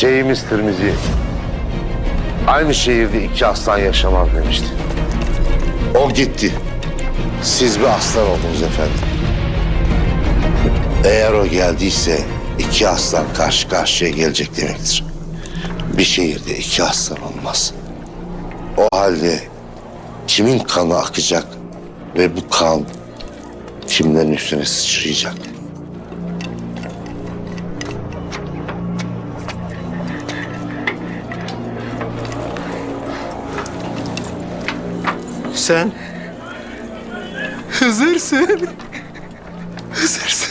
Şeyimiz Tirmizi. Aynı şehirde iki aslan yaşamaz demişti. O gitti. Siz bir aslan oldunuz efendim. Eğer o geldiyse iki aslan karşı karşıya gelecek demektir. Bir şehirde iki aslan olmaz. O halde kimin kanı akacak ve bu kan kimlerin üstüne sıçrayacak? Sen Hızırsın. Hızırsın.